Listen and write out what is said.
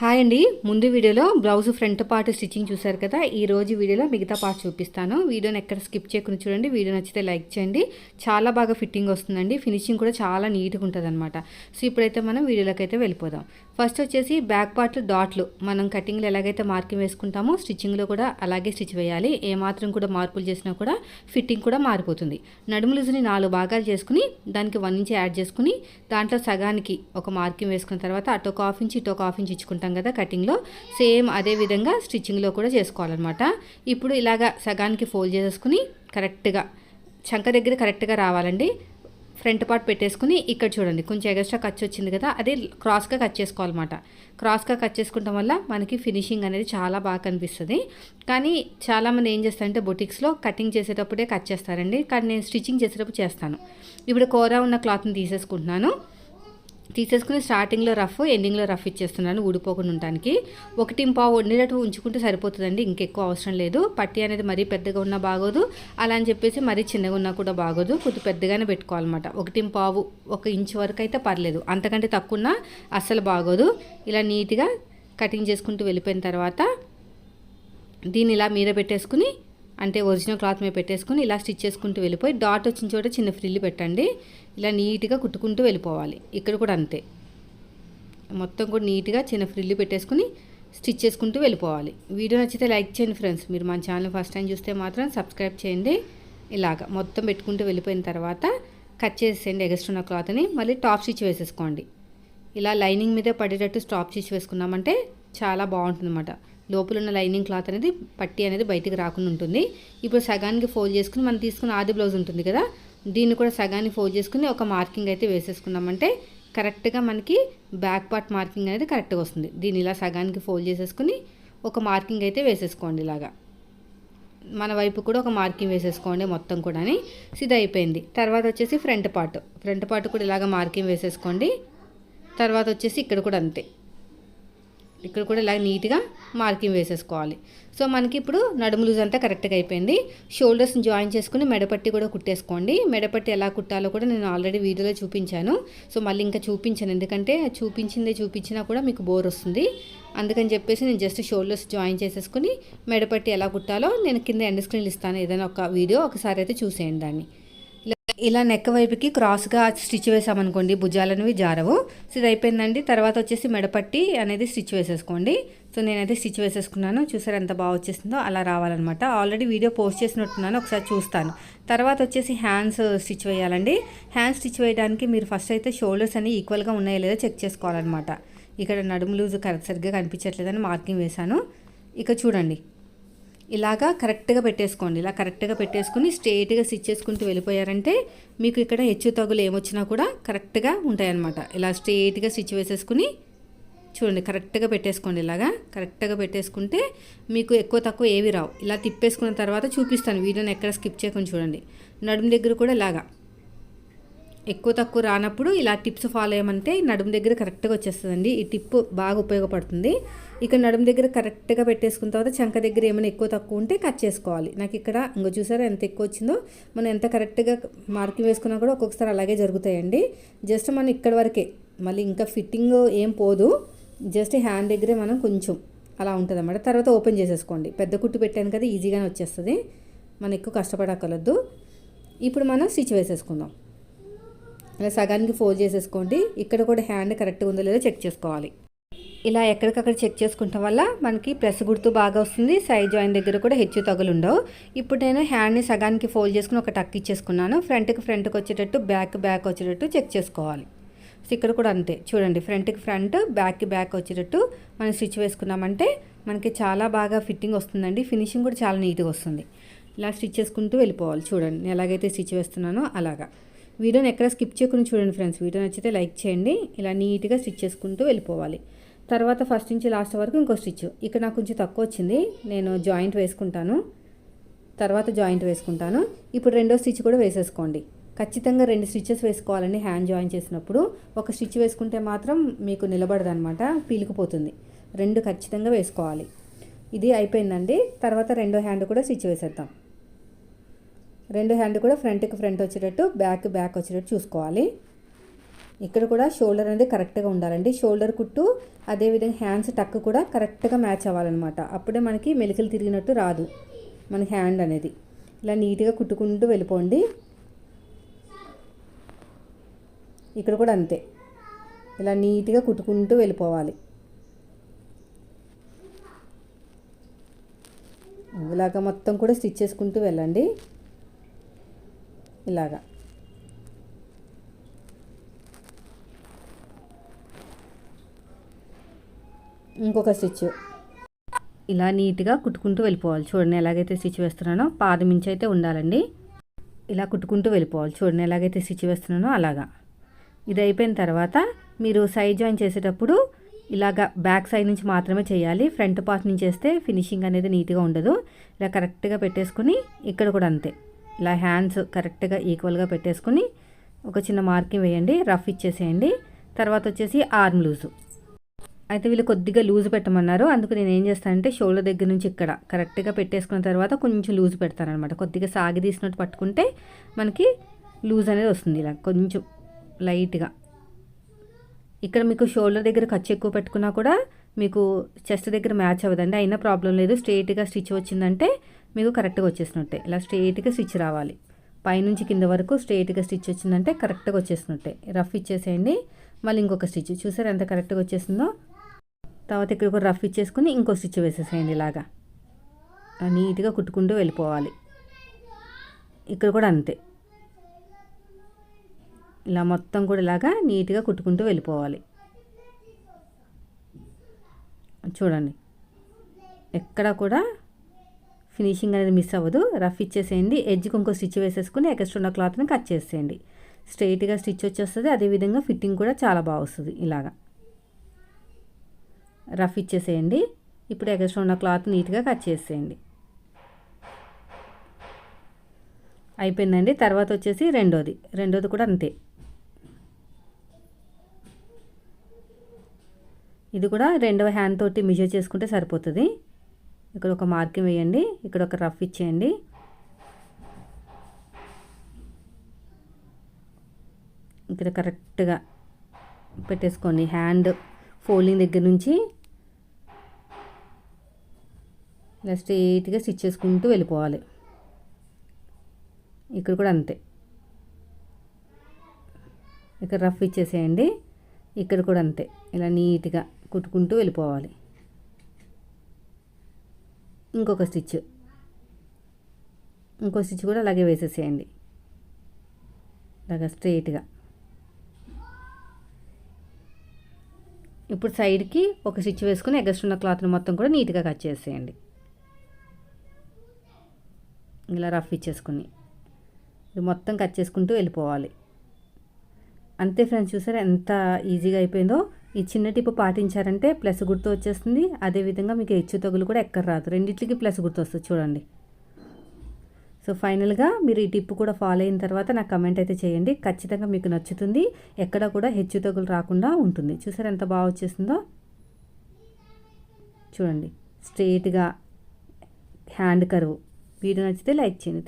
Hi అండి. ముందు వీడియోలో బ్లౌజ్ ఫ్రంట్ పార్ట్ స్టిచ్చింగ్ చూశారు కదా? ఈ రోజు వీడియోలో మిగతా పార్ట్ చూపిస్తాను. వీడియోని ఎక్కడ స్కిప్ చేయకుండా చూడండి. వీడియో నచ్చితే లైక్ చేయండి. చాలా బాగా ఫిట్టింగ్ వస్తుందండి. ఫినిషింగ్ కూడా చాలా నీట్గా ఉంటుంది అనమాట సో ఇప్పుడైతే మనం వీడియోలోకి అయితే వెళ్ళిపోదాం. ఫస్ట్ వచ్చేసి బ్యాక్ పార్ట్లు డాట్లు. మనం కటింగ్లో ఎలాగైతే మార్కింగ్ వేసుకుంటామో స్టిచ్చింగ్లో కూడా అలాగే స్టిచ్ వేయాలి. ఏ మాత్రం కూడా మార్పులు చేసినా కూడా ఫిట్టింగ్ కూడా మారిపోతుంది. నడుములుజుని నాలుగు భాగాలు చేసుకుని దానికి వన్ ఇంచ్ యాడ్ చేసుకుని దాంట్లో సగానికి ఒక మార్కింగ్ వేసుకున్న తర్వాత అటు ఒక హాఫ్ ఇంచ్ ఇటు ఒక హాఫ్ ఇంచ్ ఇచ్చుకుంటాం. కదా కటింగ్లో. సేమ్ అదే విధంగా స్టిచ్చింగ్లో కూడా చేసుకోవాలన్నమాట. ఇప్పుడు ఇలాగా సగానికి ఫోల్డ్ చేసేసుకుని కరెక్ట్గా చంక దగ్గర కరెక్ట్గా రావాలండి. ఫ్రంట్ పార్ట్ పెట్టేసుకుని ఇక్కడ చూడండి కొంచెం ఎగస్ట్రా ఖర్చు వచ్చింది కదా అదే క్రాస్గా కట్ చేసుకోవాలన్నమాట. క్రాస్గా కట్ చేసుకోవడం వల్ల మనకి ఫినిషింగ్ అనేది చాలా బాగా కనిపిస్తుంది. కానీ చాలామంది ఏం చేస్తారంటే బొటిక్స్లో కటింగ్ చేసేటప్పుడే కట్ చేస్తారండి. కానీ నేను స్టిచ్చింగ్ చేసేటప్పుడు చేస్తాను. ఇప్పుడు కూర ఉన్న క్లాత్ని తీసేసుకుంటున్నాను. తీసేసుకుని స్టార్టింగ్లో రఫ్ ఎండింగ్లో రఫ్ ఇచ్చేస్తున్నాను ఊడిపోకుండా ఉండటానికి. ఒకటి పావు వండినట్టు ఉంచుకుంటే సరిపోతుందండి ఇంకెక్కువ అవసరం లేదు. పట్టి అనేది మరీ పెద్దగా ఉన్నా బాగోదు. అలా అని చెప్పేసి మరీ చిన్నగా ఉన్నా కూడా బాగోదు. కొద్ది పెద్దగానే పెట్టుకోవాలన్నమాట. ఒకటి పావు ఒక ఇంచు వరకు అయితే పర్లేదు. అంతకంటే తక్కువన్నా అస్సలు బాగోదు. ఇలా నీట్గా కటింగ్ చేసుకుంటూ వెళ్ళిపోయిన తర్వాత దీన్ని ఇలా మీద పెట్టేసుకుని అంటే ఒరిజినల్ క్లాత్ మీద పెట్టేసుకుని ఇలా స్టిచ్ చేసుకుంటూ వెళ్ళిపోయి డాట్ వచ్చిన చోట చిన్న ఫ్రిల్లు పెట్టండి. ఇలా నీట్గా కుట్టుకుంటూ వెళ్ళిపోవాలి. ఇక్కడ కూడా అంతే. మొత్తం కూడా నీట్గా చిన్న ఫ్రిల్లు పెట్టేసుకుని స్టిచ్ చేసుకుంటూ వెళ్ళిపోవాలి. వీడియో నచ్చితే లైక్ చేయండి ఫ్రెండ్స్. మీరు మన ఛానల్ ఫస్ట్ టైం చూస్తే మాత్రం సబ్స్క్రైబ్ చేయండి. ఇలాగ మొత్తం పెట్టుకుంటూ వెళ్ళిపోయిన తర్వాత కట్ చేసేయండి ఎగస్ట్రున్న క్లాత్ని. మళ్ళీ టాప్ స్టిచ్ వేసేసుకోండి. ఇలా లైనింగ్ మీదే పడేటట్టు స్టాప్ స్టిచ్ వేసుకున్నామంటే చాలా బాగుంటుంది అన్నమాట లోపల ఉన్న లైనింగ్ క్లాత్ అనేది పట్టి అనేది బయటికి రాకుండా ఉంటుంది. ఇప్పుడు సగానికి ఫోల్డ్ చేసుకుని మనం తీసుకున్న ఆది బ్లౌజ్ ఉంటుంది కదా దీన్ని కూడా సగాన్ని ఫోల్డ్ చేసుకుని ఒక మార్కింగ్ అయితే వేసేసుకున్నామంటే కరెక్ట్గా మనకి బ్యాక్ పార్ట్ మార్కింగ్ అనేది కరెక్ట్గా వస్తుంది. దీన్ని ఇలా సగానికి ఫోల్డ్ చేసేసుకుని ఒక మార్కింగ్ అయితే వేసేసుకోండి ఇలాగా. మన వైపు కూడా ఒక మార్కింగ్ వేసేసుకోండి మొత్తం కూడా సిద్ధ అయిపోయింది. తర్వాత వచ్చేసి ఫ్రంట్ పార్ట్ ఫ్రంట్ పార్ట్ కూడా ఇలాగ మార్కింగ్ వేసేసుకోండి. తర్వాత వచ్చేసి ఇక్కడ కూడా అంతే. ఇక్కడ కూడా ఇలా నీట్గా మార్కింగ్ వేసేసుకోవాలి. సో మనకి ఇప్పుడు నడుము లూజ్ అంతా కరెక్ట్గా అయిపోయింది. షోల్డర్స్ని జాయిన్ చేసుకుని మెడపట్టి కూడా కుట్టేసుకోండి. మెడపట్టి ఎలా కుట్టాలో కూడా నేను ఆల్రెడీ వీడియోలో చూపించాను. సో మళ్ళీ ఇంకా చూపించాను. ఎందుకంటే చూపించిందే చూపించినా కూడా మీకు బోర్ వస్తుంది. అందుకని చెప్పేసి నేను జస్ట్ షోల్డర్స్ జాయిన్ చేసేసుకుని మెడపట్టి ఎలా కుట్టాలో నేను కింద ఎండ్ స్క్రీన్లు ఇస్తాను. ఏదైనా ఒక వీడియో ఒకసారి అయితే చూసేయండి దాన్ని. ఇలా నెక్ వైపుకి క్రాస్గా స్టిచ్ వేసామనుకోండి భుజాలనేవి జారవు. సో ఇది అయిపోయిందండి. తర్వాత వచ్చేసి మెడపట్టి అనేది స్టిచ్ వేసేసుకోండి. సో నేనైతే స్టిచ్ వేసేసుకున్నాను. చూసారు ఎంత బాగా వచ్చేసిందో? అలా రావాలన్నమాట. ఆల్రెడీ వీడియో పోస్ట్ చేసినట్టున్నాను. ఒకసారి చూస్తాను. తర్వాత వచ్చేసి హ్యాండ్స్ స్టిచ్ వేయాలండి. హ్యాండ్స్ స్టిచ్ వేయడానికి మీరు ఫస్ట్ అయితే షోల్డర్స్ అన్ని ఈక్వల్గా ఉన్నాయో లేదో చెక్ చేసుకోవాలన్నమాట. ఇక్కడ నడుము లూజ్ కరెక్ట్ సరిగ్గా కనిపించట్లేదని మార్కింగ్ వేశాను. ఇక చూడండి. ఇలాగా కరెక్ట్గా పెట్టేసుకోండి. ఇలా కరెక్ట్గా పెట్టేసుకుని స్ట్రేట్గా స్టిచ్ చేసుకుంటూ వెళ్ళిపోయారంటే మీకు ఇక్కడ హెచ్చు తగులు ఏమొచ్చినా కూడా కరెక్ట్గా ఉంటాయన్నమాట. ఇలా స్ట్రేట్గా స్టిచ్ వేసేసుకుని చూడండి కరెక్ట్గా పెట్టేసుకోండి ఇలాగా. కరెక్ట్గా పెట్టేసుకుంటే మీకు ఎక్కువ తక్కువ ఏవి రావు. ఇలా తిప్పేసుకున్న తర్వాత చూపిస్తాను. వీడియోని ఎక్కడ స్కిప్ చేయకుండా చూడండి. నడుము దగ్గర కూడా ఇలాగా. ఎక్కువ తక్కువ రానప్పుడు ఇలా టిప్స్ ఫాలో అయ్యమంటే నడుము దగ్గర కరెక్ట్గా వచ్చేస్తుందండి. ఈ టిప్ బాగా ఉపయోగపడుతుంది. ఇక్కడ నడుము దగ్గర కరెక్ట్గా పెట్టేసుకున్న తర్వాత చంక దగ్గర ఏమైనా ఎక్కువ తక్కువ ఉంటే కట్ చేసుకోవాలి. నాకు ఇక్కడ ఇంకో చూసారా ఎంత ఎక్కువ వచ్చిందో? మనం ఎంత కరెక్ట్గా మార్కింగ్ వేసుకున్నా కూడా ఒక్కొక్కసారి అలాగే జరుగుతాయండి. జస్ట్ మనం ఇక్కడ వరకే మళ్ళీ ఇంకా ఫిట్టింగ్ ఏం పోదు. జస్ట్ హ్యాండ్ దగ్గరే మనం కొంచెం అలా ఉంటుంది అన్నమాట తర్వాత ఓపెన్ చేసేసుకోండి. పెద్ద కుట్టు పెట్టాను కదా ఈజీగానే వచ్చేస్తుంది. మనం ఎక్కువ కష్టపడక్కర్లేదు. ఇప్పుడు మనం స్టిచ్ వేసేసుకుందాం. ఇలా సగానికి ఫోల్డ్ చేసేసుకోండి. ఇక్కడ కూడా హ్యాండ్ కరెక్ట్గా ఉందో లేదో చెక్ చేసుకోవాలి. ఇలా ఎక్కడికక్కడ చెక్ చేసుకుంటాం వల్ల మనకి ప్రెస్ గుర్తు బాగా వస్తుంది. సైడ్ జాయిన్ దగ్గర కూడా హెచ్చు తగులు ఉండవు. ఇప్పుడు నేను హ్యాండ్ని సగానికి ఫోల్డ్ చేసుకుని ఒక టక్ ఇచ్చేసుకున్నాను. ఫ్రంట్కి ఫ్రంట్కి వచ్చేటట్టు బ్యాక్ బ్యాక్ వచ్చేటట్టు చెక్ చేసుకోవాలి. సో ఇక్కడ కూడా అంతే. చూడండి ఫ్రంట్కి ఫ్రంట్ బ్యాక్కి బ్యాక్ వచ్చేటట్టు మనం స్టిచ్ వేసుకున్నామంటే మనకి చాలా బాగా ఫిట్టింగ్ వస్తుందండి. ఫినిషింగ్ కూడా చాలా నీట్గా వస్తుంది. ఇలా స్టిచ్ చేసుకుంటూ వెళ్ళిపోవాలి. చూడండి ఎలాగైతే స్టిచ్ వేస్తున్నానో అలాగా. వీడియోని ఎక్కడ స్కిప్ చేయకుండా చూడండి ఫ్రెండ్స్. వీడియో నచ్చితే లైక్ చేయండి. ఇలా నీట్గా స్టిచ్ చేసుకుంటూ వెళ్ళిపోవాలి. తర్వాత ఫస్ట్ నుంచి లాస్ట్ వరకు ఇంకో స్టిచ్. ఇక్కడ నాకు కొంచెం తక్కువ వచ్చింది. నేను జాయింట్ వేసుకుంటాను. తర్వాత జాయింట్ వేసుకుంటాను. ఇప్పుడు రెండో స్టిచ్ కూడా వేసేసుకోండి. ఖచ్చితంగా రెండు స్టిచ్చెస్ వేసుకోవాలండి హ్యాండ్ జాయిన్ చేసినప్పుడు. ఒక స్టిచ్ వేసుకుంటే మాత్రం మీకు నిలబడదు అనమాట పీలికిపోతుంది. రెండు ఖచ్చితంగా వేసుకోవాలి. ఇది అయిపోయిందండి. తర్వాత రెండో హ్యాండ్ కూడా స్టిచ్ వేసేద్దాం. రెండు హ్యాండ్ కూడా ఫ్రంట్కి ఫ్రంట్ వచ్చేటట్టు బ్యాక్ బ్యాక్ వచ్చేటట్టు చూసుకోవాలి. ఇక్కడ కూడా షోల్డర్ అనేది కరెక్ట్గా ఉండాలండి. షోల్డర్ కుట్టు అదేవిధంగా హ్యాండ్స్ టక్ కూడా కరెక్ట్గా మ్యాచ్ అవ్వాలన్నమాట. అప్పుడే మనకి మెలికలు తిరిగినట్టు రాదు మన హ్యాండ్ అనేది. ఇలా నీట్గా కుట్టుకుంటూ వెళ్ళిపోండి. ఇక్కడ కూడా అంతే. ఇలా నీట్గా కుట్టుకుంటూ వెళ్ళిపోవాలి. ఇలాగ మొత్తం కూడా స్టిచ్ చేసుకుంటూ వెళ్ళండి. ఇలాగా. ఇంకొక స్టిచ్. ఇలా నీట్గా కుట్టుకుంటూ వెళ్ళిపోవాలి. చూడండి ఎలాగైతే స్టిచ్ వేస్తున్నానో పాదం ఇంచి అయితే ఉండాలండి. ఇలా కుట్టుకుంటూ వెళ్ళిపోవాలి. చూడండి ఎలాగైతే స్టిచ్ వేస్తున్నానో అలాగా. ఇది అయిపోయిన తర్వాత మీరు సైడ్ జాయిన్ చేసేటప్పుడు ఇలాగ బ్యాక్ సైడ్ నుంచి మాత్రమే చేయాలి. ఫ్రంట్ పార్ట్ నుంచి చేస్తే ఫినిషింగ్ అనేది నీట్గా ఉండదు. ఇలా కరెక్ట్గా పెట్టేసుకుని ఇక్కడ కూడా అంతే. ఇలా హ్యాండ్స్ కరెక్ట్గా ఈక్వల్గా పెట్టేసుకుని ఒక చిన్న మార్కింగ్ వేయండి రఫ్ ఇచ్చేసేయండి. తర్వాత వచ్చేసి ఆర్మ్ లూజు. అయితే వీళ్ళు కొద్దిగా లూజ్ పెట్టమన్నారు. అందుకు నేను ఏం చేస్తానంటే షోల్డర్ దగ్గర నుంచి ఇక్కడ కరెక్ట్గా పెట్టేసుకున్న తర్వాత కొంచెం లూజ్ పెడతానమాట కొద్దిగా సాగి తీసినట్టు పట్టుకుంటే మనకి లూజ్ అనేది వస్తుంది ఇలా కొంచెం లైట్గా. ఇక్కడ మీకు షోల్డర్ దగ్గర ఖర్చు ఎక్కువ పెట్టుకున్నా కూడా మీకు చెస్ట్ దగ్గర మ్యాచ్ అవ్వదండి. అయినా ప్రాబ్లం లేదు. స్ట్రైట్గా స్టిచ్ వచ్చిందంటే మీకు కరెక్ట్గా వచ్చేసినట్టే. ఇలా స్ట్రైట్గా స్టిచ్ రావాలి. పైనుంచి కింద వరకు స్ట్రైట్గా స్టిచ్ వచ్చిందంటే కరెక్ట్గా వచ్చేసినట్టే. రఫ్ ఇచ్చేసేయండి. మళ్ళీ ఇంకొక స్టిచ్ చూసారు ఎంత కరెక్ట్గా వచ్చేసిందో? తర్వాత ఇక్కడ ఒక రఫ్ ఇచ్చేసుకుని ఇంకో స్టిచ్ వేసేసేయండి ఇలాగా. నీట్గా కుట్టుకుంటూ వెళ్ళిపోవాలి. ఇక్కడ కూడా అంతే. ఇలా మొత్తం కూడా ఇలాగా నీట్గా కుట్టుకుంటూ వెళ్ళిపోవాలి. చూడండి. ఎక్కడ కూడా ఫినిషింగ్ అనేది మిస్ అవ్వదు. రఫ్ ఇచ్చేసేయండి. ఎడ్జ్కి ఇంకో స్టిచ్ వేసేసుకుని ఎక్స్ట్రా ఉన్న క్లాత్ని కట్ చేసేయండి. స్ట్రైట్గా స్టిచ్ వచ్చేస్తుంది. అదేవిధంగా ఫిట్టింగ్ కూడా చాలా బాగా వస్తుంది ఇలాగా. రఫ్ ఇచ్చేసేయండి. ఇప్పుడు ఎక్స్ట్రా ఉన్న క్లాత్ నీట్గా కట్ చేసేయండి. అయిపోయిందండి. తర్వాత వచ్చేసి రెండోది. రెండోది కూడా అంతే. ఇది కూడా రెండవ హ్యాండ్ తోటి మెజర్ చేసుకుంటే సరిపోతుంది. ఇక్కడ ఒక మార్కింగ్ వేయండి. ఇక్కడ ఒక రఫ్ ఇచ్చేయండి. ఇక్కడ కరెక్ట్గా పెట్టేసుకోండి. హ్యాండ్ ఫోల్డింగ్ దగ్గర నుంచి ఇలా స్ట్రెయిట్గా స్టిచ్ చేసుకుంటూ వెళ్ళిపోవాలి. ఇక్కడ కూడా అంతే. ఇక్కడ రఫ్ ఇచ్చేసేయండి. ఇక్కడ కూడా అంతే. ఇలా నీట్గా కుట్టుకుంటూ వెళ్ళిపోవాలి. ఇంకొక స్టిచ్. ఇంకో స్టిచ్ కూడా అలాగే వేసేసేయండి. అలాగా స్ట్రైట్గా ఇప్పుడు సైడ్కి ఒక స్టిచ్ వేసుకుని ఎగస్ట్ ఉన్న క్లాత్ని మొత్తం కూడా నీట్గా కట్ చేసేయండి. ఇలా రఫ్ ఇచ్చేసుకుని. ఇది మొత్తం కట్ చేసుకుంటూ వెళ్ళిపోవాలి. అంతే ఫ్రెండ్స్ చూసారా ఎంత ఈజీగా అయిపోయిందో? ఈ చిన్న టిప్పు పాటించారంటే ప్లస్ గుర్తు వచ్చేస్తుంది. అదేవిధంగా మీకు హెచ్చు తగులు కూడా ఎక్కడ రాదు. రెండింటికి ప్లస్ గుర్తు వస్తుంది. చూడండి. సో ఫైనల్గా మీరు ఈ టిప్పు కూడా ఫాలో అయిన తర్వాత నాకు కమెంట్ అయితే చేయండి. ఖచ్చితంగా మీకు నచ్చుతుంది. ఎక్కడ కూడా హెచ్చు తగులు రాకుండా ఉంటుంది. చూసారు ఎంత బాగా వచ్చేసిందో? చూడండి. స్ట్రెయిట్గా హ్యాండ్ కరువు. వీడియో నచ్చితే లైక్ చేయండి.